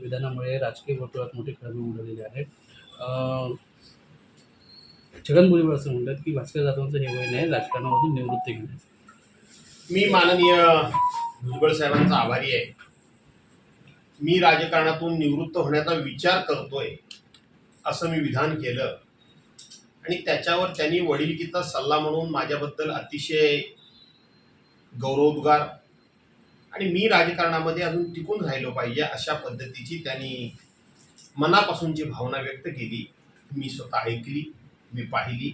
विधानामुळे राजकीय वर्तुळात मोठी खळबळ उडालेली आहे. छगन भुजबळ असं म्हणतात की भास्कर जाधवांचं हे वय नाही राजकारणामधून निवृत्ती घेण्याचं. मी माननीय भुजबळ साहेबांचा आभारी आहे. मी राजकारणातून निवृत्त होण्याचा विचार करतोय असं मी विधान केलं. आणि त्याच्यावर त्यांनी वडिलकीचा सल्ला म्हणून माझ्याबद्दल अतिशय गौरवोद्गार आणि मी राजकारणामध्ये अजून टिकून राहिलो पाहिजे अशा पद्धतीची त्यांनी मनापासूनची भावना व्यक्त केली मी स्वतः ऐकली मी पाहिली.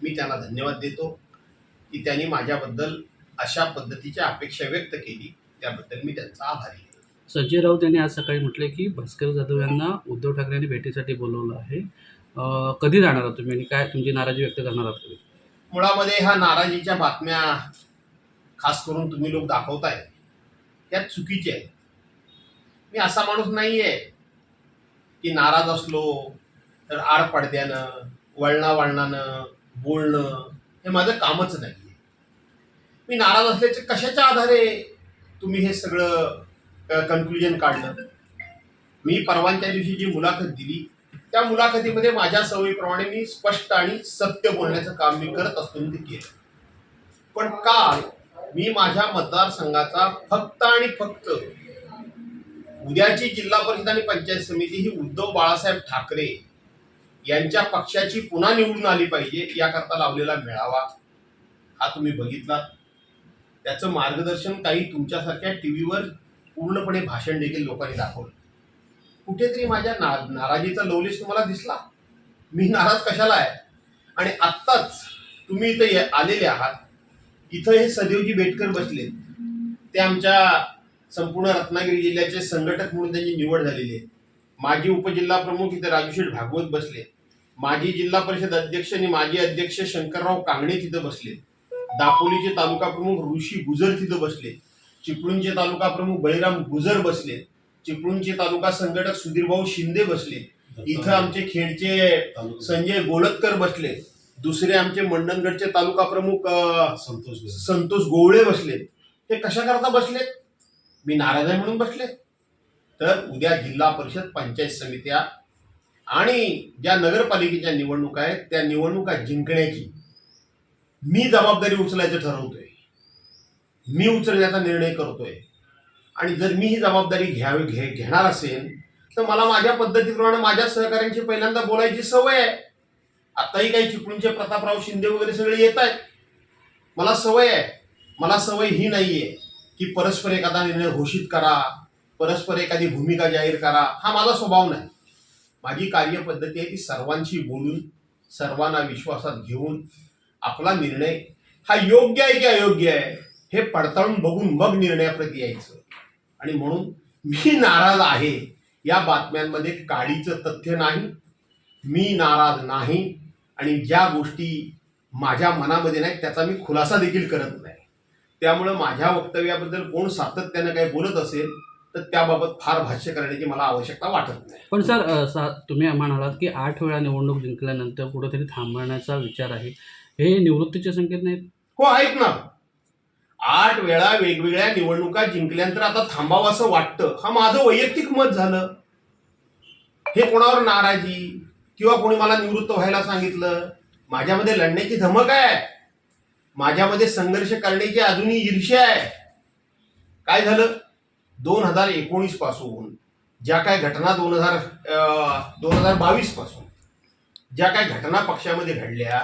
मी त्यांना धन्यवाद देतो की त्यांनी माझ्याबद्दल अशा पद्धतीची अपेक्षा व्यक्त केली. त्याबद्दल मी त्यांचा आभारी आहे. संजय राऊत यांनी आज सकाळी म्हटलं की भास्कर जाधव यांना उद्धव ठाकरे यांनी भेटीसाठी बोलवलं आहे. कधी जाणार आहात तुम्ही आणि काय तुमची नाराजी व्यक्त करणार आहात तुम्ही मुळामध्ये ह्या नाराजीच्या बातम्या खास करून तुम्ही लोक दाखवताय त्या चुकीचे आहेत. मी असा माणूस नाही आहे की नाराज असलो तर आड पडद्यानं वळणावळणानं बोलणं हे माझं कामच नाही आहे मी नाराज असल्याचे कशाच्या आधारे तुम्ही हे सगळं कन्क्लुजन काढलं? मी परवानच्या दिवशी जी मुलाखत दिली त्या मुलाखतीमध्ये माझ्या सवयीप्रमाणे मी स्पष्ट आणि सत्य बोलण्याचं काम मी करत असतो ते केलं. पण काल मी माझ्या मतदारसंघाचा फक्त आणि फक्त उद्याची जिल्हा परिषद आणि पंचायत समिती ही उद्धव बाळासाहेब ठाकरे यांच्या पक्षाची पुन्हा निवडून आली पाहिजे याकरता लावलेला मेळावा हा तुम्ही बघितला. त्याचं मार्गदर्शन काही तुमच्यासारख्या टी व्हीवर पूर्णपणे भाषण देखील लोकांनी दाखवलं. कुठेतरी माझ्या ना नाराजीचा लवलेश तुम्हाला दिसला? मी नाराज कशाला आहे? आणि आत्ताच तुम्ही इथे ये- आलेले आहात. इथं हे सदैवजी बेटकर बसले. ते आमच्या संपूर्ण रत्नागिरी जिल्ह्याचे संघटक म्हणून त्यांची निवड झालेली आहे. माजी उपजिल्हा प्रमुख इथं राजूशेठ भागवत बसले. माजी जिल्हा परिषद अध्यक्ष आणि माजी अध्यक्ष शंकरराव कांगणे तिथं बसले. दापोलीचे तालुका प्रमुख ऋषी गुजर तिथं बसले. चिपळूणचे तालुका प्रमुख बळीराम गुजर बसले. चिपळूणचे तालुका संघटक सुधीरभाऊ शिंदे बसले. इथं आमचे खेडचे संजय गोलतकर बसले. दुसरे आमचे मंडणगडचे तालुका प्रमुख संतोष संतोष गोवळे बसले ते कशा करता बसले मी नाराज आहे म्हणून बसले तर उद्या जिल्हा परिषद पंचायत समित्या आणि ज्या नगरपालिकेच्या निवडणुका आहेत त्या निवडणुका जिंकण्याची मी जबाबदारी उचलायचं ठरवतोय. मी उचलण्याचा निर्णय करतोय. आणि जर मी ही जबाबदारी घ्यावी घे घेणार असेल तर मला माझ्या पद्धतीप्रमाणे माझ्या सहकाऱ्यांची पहिल्यांदा बोलायची सवय आहे. आताही काही चिपळूणचे प्रतापराव शिंदे वगैरे सगळे येत आहेत. मला सवय आहे. मला सवय ही नाही आहे की परस्पर एखादा निर्णय घोषित करा परस्पर एखादी भूमिका जाहीर करा. हा माझा स्वभाव नाही. माझी कार्यपद्धती आहे ती सर्वांशी बोलून सर्वांना विश्वासात घेऊन आपला निर्णय हा योग्य आहे की अयोग्य आहे हे पडताळून बघून मग निर्णयाप्रती यायचं. आणि म्हणून मी नाराज आहे. या बातम्यांमध्ये काडीचं तथ्य नाही. मी नाराज नाही. आणि ज्या गोष्टी माझ्या मनामध्ये नाहीत त्याचा मी खुलासा देखील करत नाही. त्यामुळं माझ्या वक्तव्याबद्दल कोण सातत्यानं काही बोलत असेल तर त्याबाबत फार भाष्य करण्याची मला आवश्यकता वाटत नाही. पण सर तुम्ही म्हणालात की आठ वेळा निवडणूक जिंकल्यानंतर कुठेतरी थांबण्याचा विचार आहे. हे निवृत्तीचे संकेत नाहीत? हो ऐक ना. आठ वेळा वेगवेगळ्या निवडणुका जिंकल्यानंतर आता थांबावं असं वाटतं. हा माझं वैयक्तिक मत झालं. हे कोणावर नाराजी? किंवा कोणी मला निवृत्त व्हायला सांगितलं? माझ्यामध्ये लढण्याची धमक आहे. माझ्यामध्ये संघर्ष करण्याची अजूनही ईर्ष्या आहे. काय झालं? दोन हजार एकोणीसपासून ज्या काय घटना दोन हजार दोन हजार बावीसपासून ज्या काय घटना पक्षामध्ये घडल्या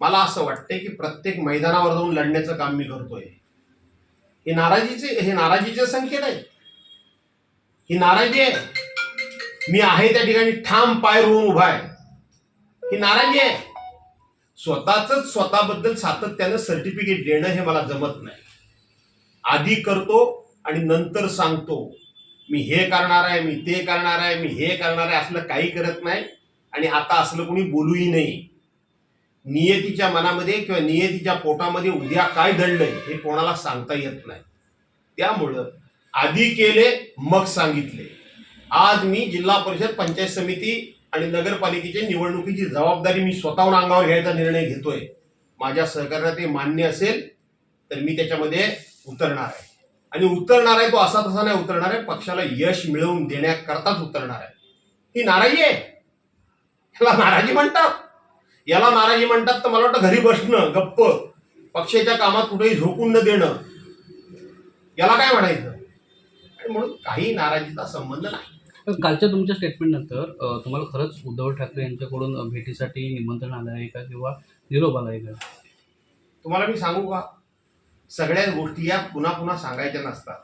मला असं वाटतंय की प्रत्येक मैदानावर जाऊन लढण्याचं काम मी करतोय. हे नाराजीचे हे नाराजीचे संकेत आहे ही नाराजी आहे. मी आहे त्या ठिकाणी ठाम पाय रोवून उभा आहे. ही नाराजी आहे. स्वतःच स्वतःबद्दल सातत्यानं सर्टिफिकेट देणं हे मला जमत नाही. आधी करतो आणि नंतर सांगतो. मी हे करणार आहे मी ते करणार आहे मी हे करणार आहे असलं काही करत नाही आणि आता असलं कोणी बोलूही नाही. नियतीच्या मनामध्ये किंवा नियतीच्या पोटामध्ये उद्या काय दडलंय हे कोणाला सांगता येत नाही. त्यामुळं आधी केले मग सांगितले. आज मी जिल्हा परिषद पंचायत समिती आणि नगरपालिकेच्या निवडणुकीची जबाबदारी मी स्वतःहून अंगावर घ्यायचा निर्णय घेतोय. माझ्या सहकार्यात ते मान्य असेल तर मी त्याच्यामध्ये उतरणार आहे. आणि उतरणार आहे तो असा तसा नाही उतरणार आहे. पक्षाला यश मिळवून देण्याकरताच उतरणार आहे. ही नाराजी आहे. याला नाराजी म्हणतात. याला नाराजी म्हणतात तर मला वाटतं घरी बसणं गप्प पक्षाच्या कामात कुठेही झोकून न देणं याला काय म्हणायचं? आणि म्हणून काही नाराजीचा संबंध नाही. कालच्या तुमच्या स्टेटमेंटनंतर तुम्हाला खरंच उद्धव ठाकरे यांच्याकडून भेटीसाठी निमंत्रण आलं आहे का किंवा निरोप आला आहे का? तुम्हाला मी सांगू का? सगळ्या गोष्टी या पुन्हा पुन्हा सांगायच्या नसतात.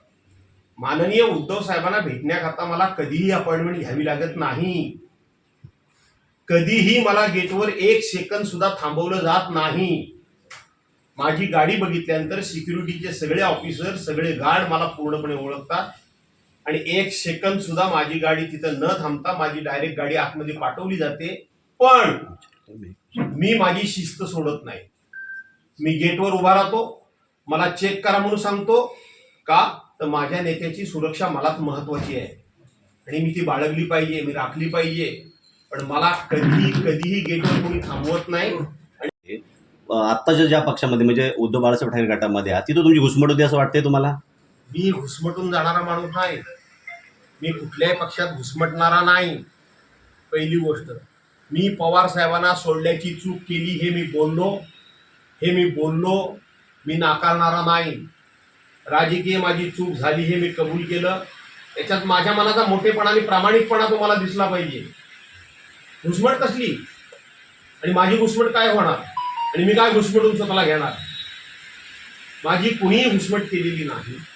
माननीय उद्धव साहेबांना भेटण्याकरता मला कधीही अपॉइंटमेंट घ्यावी लागत नाही. कधीही मला गेटवर एक सेकंद सुद्धा थांबवलं जात नाही. माझी गाडी बघितल्यानंतर सिक्युरिटीचे सगळे ऑफिसर सगळे गार्ड मला पूर्णपणे ओळखतात. आणि एक सेकंद सुद्धा माझी गाडी तिथं न थांबता माझी डायरेक्ट गाडी आतमध्ये पाठवली जाते. पण मी माझी शिस्त सोडत नाही. मी गेटवर उभा राहतो. मला चेक करा म्हणून सांगतो. का? तर माझ्या नेत्याची सुरक्षा मलाच महत्वाची आहे. आणि मी ती बाळगली पाहिजे मी राखली पाहिजे. पण मला कधीही कधीही गेटवर कोणी थांबवत नाही. आत्ताच्या ज्या पक्षामध्ये म्हणजे उद्धव बाळासाहेब ठाकरे गटामध्ये आहात तिथं तुमची घुसमट होती असं वाटतंय तुम्हाला? मी घुसमटून जाणारा माणूस नाही. मी कुठल्याही पक्षात घुसमटणारा नाही. पहिली गोष्ट मी पवार साहेबांना सोडल्याची चूक केली हे मी बोललो. हे मी बोललो मी नाकारणारा नाही. राजकीय माझी चूक झाली हे मी कबूल केलं. त्याच्यात माझ्या मनाचा मोठेपणा आणि प्रामाणिकपणा तुम्हाला दिसला पाहिजे. घुसमट कसली? आणि माझी घुसमट काय होणार? आणि मी काय घुसमटून स्वतःला घेणार? माझी कुणीही घुसमट केलेली नाही.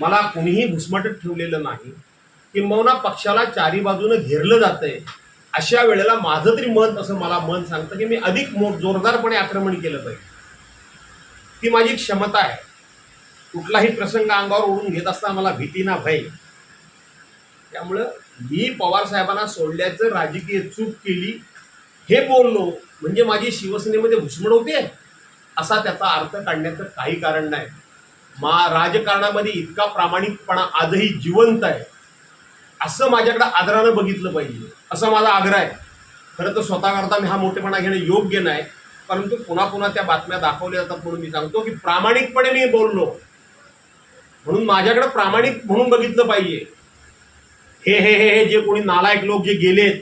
मला कुणीही घुसमटत ठेवलेलं नाही किंबहुना पक्षाला चारी बाजूनं घेरलं जातंय. अशा वेळेला माझं तरी मत असं मला मन सांगतं की मी अधिक मो जोरदारपणे आक्रमण केलं पाहिजे. ती माझी क्षमता आहे. कुठलाही प्रसंग अंगावर ओढून घेत असताना मला भीती ना भय. त्यामुळं मी पवार साहेबांना सोडल्याचं राजकीय चूक केली. हे बोललो म्हणजे माझी शिवसेनेमध्ये घुसमण होते असा त्याचा अर्थ काढण्याचं काही कारण नाही. मा राजकारणामध्ये इतका प्रामाणिकपणा आजही जिवंत आहे. असं माझ्याकडे आदरानं बघितलं पाहिजे. असा माझा आग्रह आहे. खरं तर स्वतःकरता मी हा मोठेपणा घेणं योग्य नाही. परंतु पुन्हा पुन्हा त्या बातम्या दाखवल्या जातात म्हणून मी सांगतो की प्रामाणिकपणे मी बोललो. म्हणून माझ्याकडे प्रामाणिक म्हणून बघितलं पाहिजे. हे हे हे हे जे कोणी नालायक लोक जे गेलेत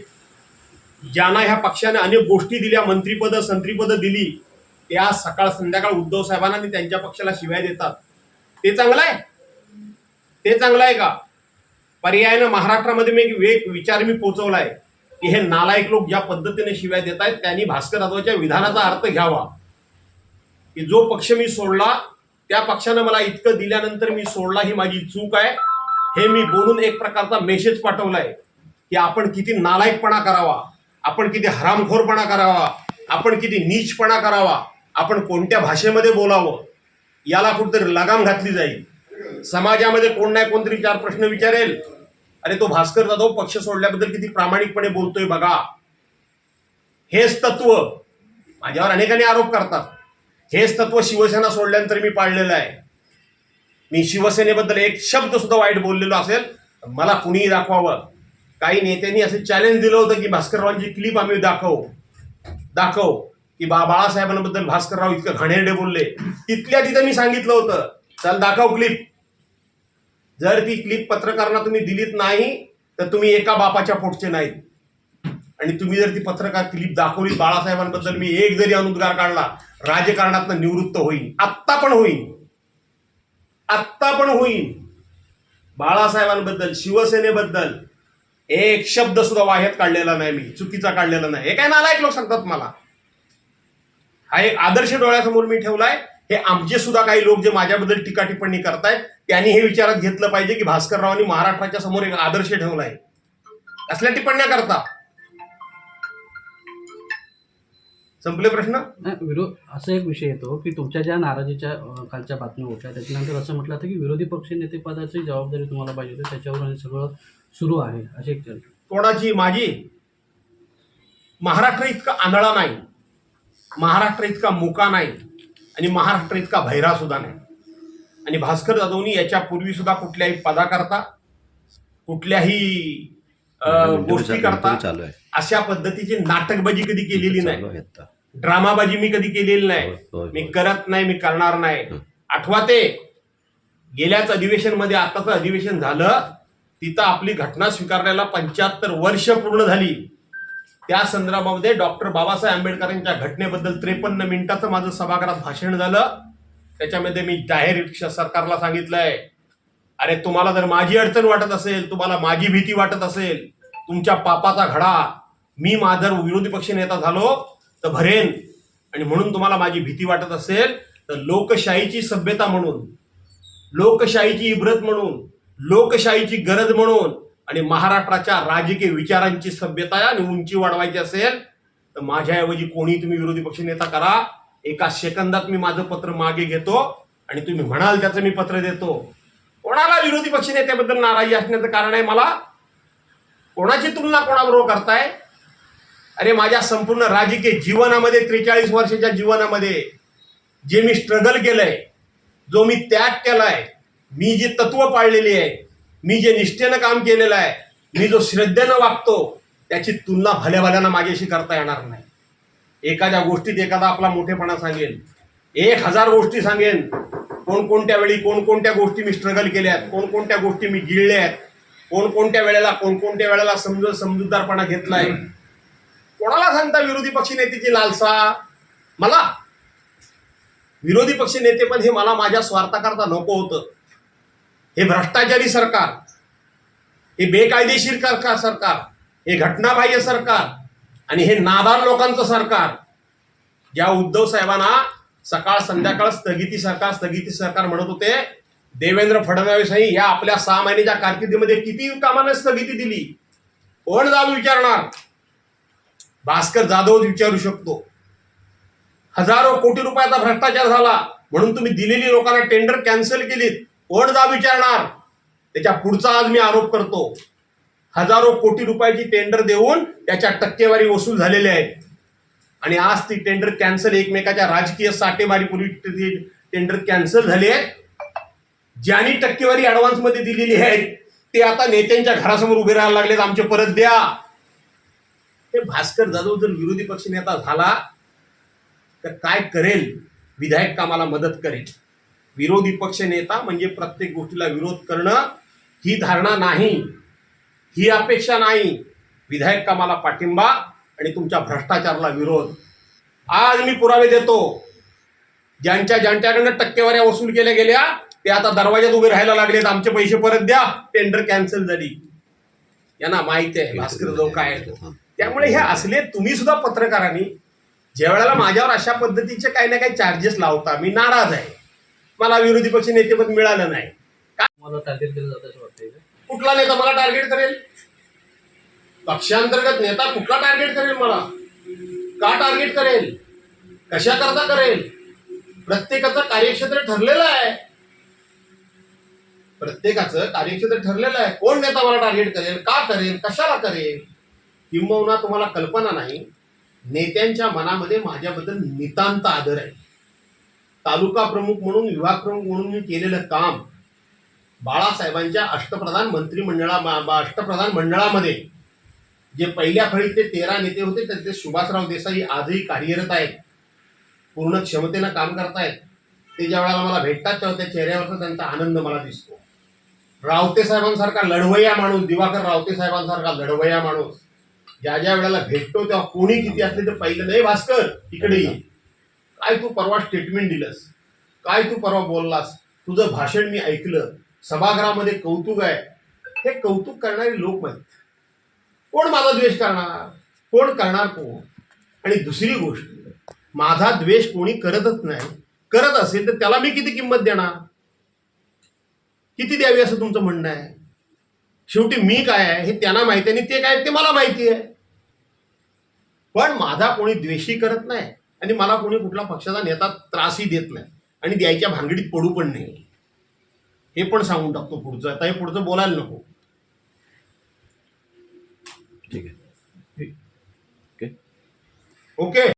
ज्यांना ह्या पक्षाने अनेक गोष्टी दिल्या मंत्रीपदं संत्रीपदं दिली त्या सकाळ संध्याकाळ उद्धव साहेबांना आणि त्यांच्या पक्षाला शिवाय देतात. ते चांगलं आहे? ते चांगलं आहे का? पर्यायानं महाराष्ट्रामध्ये मी एक वेग विचार मी पोचवलाय की हे नालायक लोक ज्या पद्धतीने शिवाय देत आहेत त्यांनी भास्कर जाधवच्या विधानाचा अर्थ घ्यावा. की जो पक्ष मी सोडला त्या पक्षानं मला इतकं दिल्यानंतर मी सोडला ही माझी चूक आहे. हे मी बोलून एक प्रकारचा मेसेज पाठवलाय की आपण किती नालायकपणा करावा आपण किती हरामखोरपणा करावा आपण किती नीचपणा करावा आपण कोणत्या भाषेमध्ये बोलावं? याला कुठेतरी लगाम घातली जाईल. समाजामध्ये कोण नाही कोणतरी चार प्रश्न विचारेल. अरे तो भास्कर जाधव पक्ष सोडल्याबद्दल किती प्रामाणिकपणे बोलतोय बघा. हेच तत्व माझ्यावर अनेकांनी आरोप करतात. हेच तत्व शिवसेना सोडल्यानंतर मी पाळलेलं आहे. मी शिवसेनेबद्दल एक शब्द सुद्धा वाईट बोललेलो असेल मला कुणीही दाखवावं. काही नेत्यांनी असं चॅलेंज दिलं होतं की भास्कररावांची क्लिप आम्ही दाखवू. दाखव. की बा बाळासाहेबांबद्दल भास्करराव इतकं घाणेरडे बोलले. तिथल्या तिथं मी सांगितलं होतं. चल दाखव क्लिप जर ती क्लिप पत्रकारांना तुम्ही दिलीत नाही तर तुम्ही एका बापाच्या पोटचे नाहीत. आणि तुम्ही जर ती पत्रकार क्लिप दाखवली बाळासाहेबांबद्दल मी एक जरी अनुद्गार काढला राजकारणात निवृत्त होईल आत्ता पण होईल आत्ता पण होईल बाळासाहेबांबद्दल शिवसेनेबद्दल एक शब्द सुद्धा वाह्यात काढलेला नाही मी. चुकीचा काढलेला नाही. हे काय नालायक लोक सांगतात मला? हा एक आदर्श डोळ्यासमोर मी ठेवलाय. हे आमचे सुद्धा काही लोक जे माझ्याबद्दल टीका टिप्पणी करतायत त्यांनी हे विचारात घेतलं पाहिजे की भास्कररावांनी महाराष्ट्राच्या समोर एक आदर्श ठेवलाय. असल्या टिप्पण्या करता संपले प्रश्न? विरोध असा एक विषय येतो की तुमच्या ज्या नाराजीच्या कालच्या बातम्या होत्या त्याच्यानंतर असं म्हटलं होतं की विरोधी पक्षनेतेपदाची जबाबदारी तुम्हाला पाहिजे होती त्याच्यावर सगळं सुरू आहे अशी एक कोणाची? माझी? महाराष्ट्र इतका आंधळा नाही. महाराष्ट्र इतका मुका नाही आणि महाराष्ट्र इतका भैरा सुद्धा नाही आणि भास्कर जाधवनी याच्या पूर्वी सुद्धा कुठल्याही पदाकरता कुठल्याही गोष्टी करता अशा पद्धतीची नाटकबाजी कधी केलेली नाही. ड्रामाबाजी मी कधी केलेली नाही मी. करत नाही मी करणार नाही. आठवा ते गेल्याच अधिवेशनमध्ये आताचं अधिवेशन झालं तिथं आपली घटना स्वीकारण्याला पंच्याहत्तर वर्ष पूर्ण झाली त्या संदर्भामध्ये डॉक्टर बाबासाहेब आंबेडकरांच्या घटनेबद्दल त्रेपन्न मिनिटाचं माझं सभागृहात भाषण झालं. त्याच्यामध्ये मी जाहीर सरकारला सांगितलंय. अरे तुम्हाला जर माझी अडचण वाटत असेल तुम्हाला माझी भीती वाटत असेल तुमच्या पापाचा घडा मी माझा विरोधी पक्ष नेता झालो तर भरेन. आणि म्हणून तुम्हाला माझी भीती वाटत असेल तर लोकशाहीची सभ्यता म्हणून लोकशाहीची इब्रत म्हणून लोकशाहीची गरज म्हणून आणि महाराष्ट्राच्या राजकीय विचारांची सभ्यता आणि उंची वाढवायची असेल तर माझ्याऐवजी कोणी तुम्ही विरोधी पक्षनेता करा. एका सेकंदात मी माझं पत्र मागे घेतो आणि तुम्ही म्हणाल त्याचं मी पत्र देतो. कोणाला विरोधी पक्षनेत्याबद्दल नाराजी असण्याचं कारण आहे मला? कोणाची तुलना कोणाबरोबर करताय? अरे माझ्या संपूर्ण राजकीय जीवनामध्ये त्रेचाळीस वर्षाच्या जीवनामध्ये जे मी स्ट्रगल केलंय जो मी त्याग केलाय मी जी तत्व पाळलेली आहे मी जे निष्ठेनं काम केलेलं आहे मी जो श्रद्धेनं वागतो त्याची तुलना भल्या भल्यानं माझ्याशी करता येणार नाही. एखाद्या गोष्टीत एखादा आपला मोठेपणा सांगेल एक हजार गोष्टी सांगेन कोणकोणत्या वेळी कोणकोणत्या गोष्टी मी स्ट्रगल केल्या आहेत कोणकोणत्या गोष्टी मी गिळल्या आहेत कोणकोणत्या वेळेला कोणकोणत्या वेळेला समज समजूतदारपणा घेतलाय. कोणाला सांगता विरोधी पक्ष नेत्याची लालसा? मला. विरोधी पक्ष नेतेपद हे मला माझ्या स्वार्थाकरता नको होतं. हे भ्रष्टाचारी सरकार हे बेकायदेशीर सरकार सरकार हे घटनाबाह्य सरकार आणि हे नादार लोकांचं सरकार ज्या उद्धव साहेबांना सकाळ संध्याकाळ स्थगिती सरकार स्थगिती सरकार म्हणत होते देवेंद्र फडणवीसही या आपल्या सहा महिन्याच्या कारकिर्दीमध्ये किती कामाने स्थगिती दिली? कोण जाऊ विचारणार? भास्कर जाधव विचारू शकतो. हजारो कोटी रुपयाचा भ्रष्टाचार झाला म्हणून तुम्ही दिलेली लोकांना टेंडर कॅन्सल केलीत. कोण जा विचारणार त्याच्या पुढचा आज मी आरोप करतो. हजारो कोटी रुपयाची टेंडर देऊन त्याच्या टक्केवारी वसूल झालेल्या आहेत. आणि आज ती टेंडर कॅन्सल एकमेकाच्या राजकीय साठेमारीपूर्वी ती टेंडर कॅन्सल झाली आहे ज्यांनी टक्केवारी ऍडव्हान्समध्ये दिलेली आहे ते आता नेत्यांच्या घरासमोर उभे राहायला लागलेत. आमचे परत द्या. हे भास्कर जाधव जर विरोधी पक्ष नेता झाला तर काय करेल? विधायक कामाला मदत करेल. विरोधी पक्ष नेता म्हणजे प्रत्येक गोष्टीला विरोध करणं ही धारणा नाही. ही अपेक्षा नाही. विधायक कामाला पाठिंबा आणि तुमच्या भ्रष्टाचाराला विरोध. आज मी पुरावे देतो. ज्यांच्या ज्यांच्याकडनं टक्केवाऱ्या वसूल केल्या गेल्या ते आता दरवाज्यात उभे राहायला लागलेत. आमचे पैसे परत द्या. टेंडर कॅन्सल झाली. यांना माहिती आहे भास्कर जाऊ काय तो. त्यामुळे हे असले तुम्ही सुद्धा पत्रकारांनी ज्या वेळेला माझ्यावर अशा पद्धतीचे काही ना काही चार्जेस लावता मी नाराज आहे. मला विरोधी पक्ष नेतेपद मिळालं नाही. मला टार्गेट केलं जातं असं वाटतंय का? कुठला नेता मला टार्गेट करेल? पक्षांतर्गत नेता कुठला टार्गेट करेल मला? का टार्गेट करेल? कशा करता करेल? प्रत्येकाचं कार्यक्षेत्र ठरलेलं आहे. प्रत्येकाचं कार्यक्षेत्र ठरलेलं आहे. कोण नेता मला टार्गेट करेल? का करेल? कशाला करेल? किंबहुना तुम्हाला कल्पना नाही. नेत्यांच्या मनामध्ये माझ्याबद्दल नितांत आदर आहे. तालुका प्रमुख म्हणून विभाग प्रमुख म्हणून मी केलेलं काम बाळासाहेबांच्या अष्टप्रधान मंत्रिमंडळा अष्टप्रधान मंडळामध्ये. जे पहिल्या फळीतले तेरा नेते होते त्यातले सुभाषराव देसाई आजही कार्यरत आहेत. पूर्ण क्षमतेनं काम करतायत. ते ज्या वेळेला मला भेटतात तेव्हा त्या चेहऱ्यावरचा त्यांचा आनंद मला दिसतो. रावते साहेबांसारखा लढवया माणूस दिवाकर रावते साहेबांसारखा लढवया माणूस ज्या ज्या वेळेला भेटतो तेव्हा कोणी किती असले तर पहिलं नाही भास्कर इकडे काय तू परवा स्टेटमेंट दिलंस? काय तू परवा बोललास? तुझं भाषण मी ऐकलं. सभागृहामध्ये कौतुक आहे. हे कौतुक करणारे लोक आहेत. कोण माझा द्वेष करणार? कोण करणार कोण? आणि दुसरी गोष्ट माझा द्वेष कोणी करतच नाही. करत असेल तर त्याला मी किती किंमत देणार? किती द्यावी असं तुमचं म्हणणं आहे? शेवटी मी काय आहे? हे त्यांना माहिती आहे आणि ते काय ते मला माहिती आहे. पण माझा कोणी द्वेषी करत नाही. आणि मला कोणी कुठला पक्षाचा नेता त्रासही देत नाही. आणि द्यायच्या भानगडीत पडू पण नाही. हे पण सांगून टाकतो पुढचं. आता हे पुढचं बोलायला नको. ठीक आहे. ओके.